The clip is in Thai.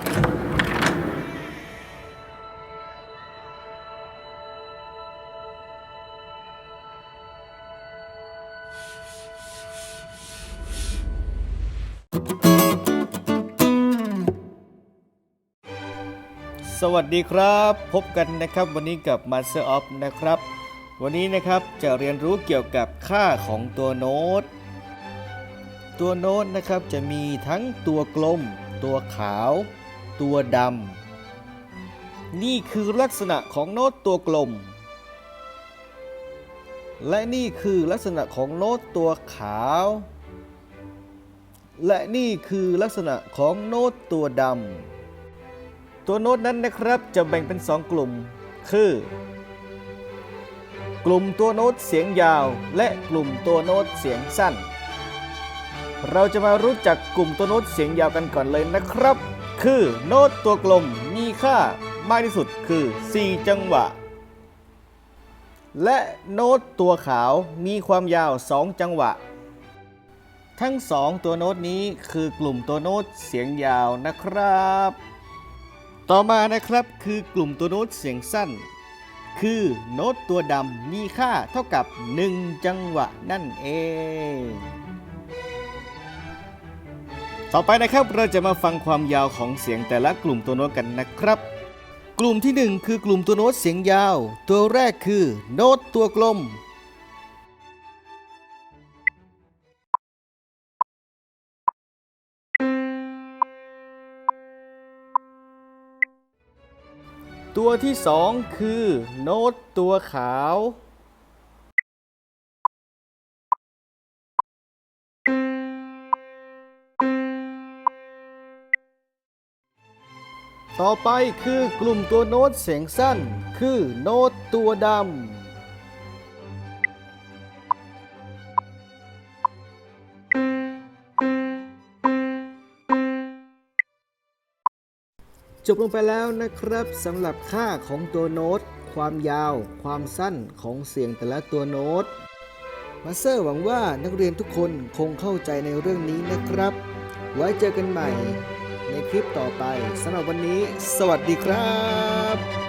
สวัสดีครับ พบกันนะครับวันนี้กับ Master of นะครับ วันนี้นะครับจะเรียนรู้เกี่ยวกับค่าของตัวโน้ต ตัวโน้ตนะครับจะมีทั้งตัวกลม ตัวขาว ตัวดำ นี่คือลักษณะของโน้ตตัวกลม และนี่คือลักษณะของโน้ตตัวขาว และนี่คือลักษณะของโน้ตตัวดำ ตัวโน้ตนั้นนะครับจะแบ่งเป็น2กลุ่ม คือ กลุ่มตัวโน้ตเสียงยาว และกลุ่มตัวโน้ตเสียงสั้นเราจะมารู้จักกลุ่มตัวโน้ตเสียงยาวกันก่อนเลยนะครับ คือโน้ตตัวกลมมีค่ามากที่สุดคือ 4 จังหวะ และโน้ตตัวขาวมีความยาว 2 จังหวะ ทั้ง 2 ตัวโน้ตนี้คือกลุ่มตัวโน้ตเสียงยาวนะครับ ต่อมานะครับคือกลุ่มตัวโน้ตเสียงสั้น คือโน้ตตัวดำมีค่าเท่ากับ 1 จังหวะนั่นเอง ต่อไปนะครับเราจะมาฟังความยาวของเสียงแต่ละกลุ่มตัวโน้ตกันนะครับ กลุ่มที่ 1 คือกลุ่มตัวโน้ตเสียงยาว ตัวแรกคือ โน้ตตัวกลม ตัวที่สองคือ โน้ตตัวขาว ต่อไปคือกลุ่มตัวโน้ตเสียงสั้น คือโน้ตตัวดำ จบลงไปแล้วนะครับสำหรับค่าของตัวโน้ต ความยาว ความสั้นของเสียงแต่ละตัวโน้ตมาสเตอร์หวังว่านักเรียนทุกคนคงเข้าใจในเรื่องนี้นะครับ ไว้เจอกันใหม่ในคลิปต่อไปสำหรับวันนี้ สวัสดีครับ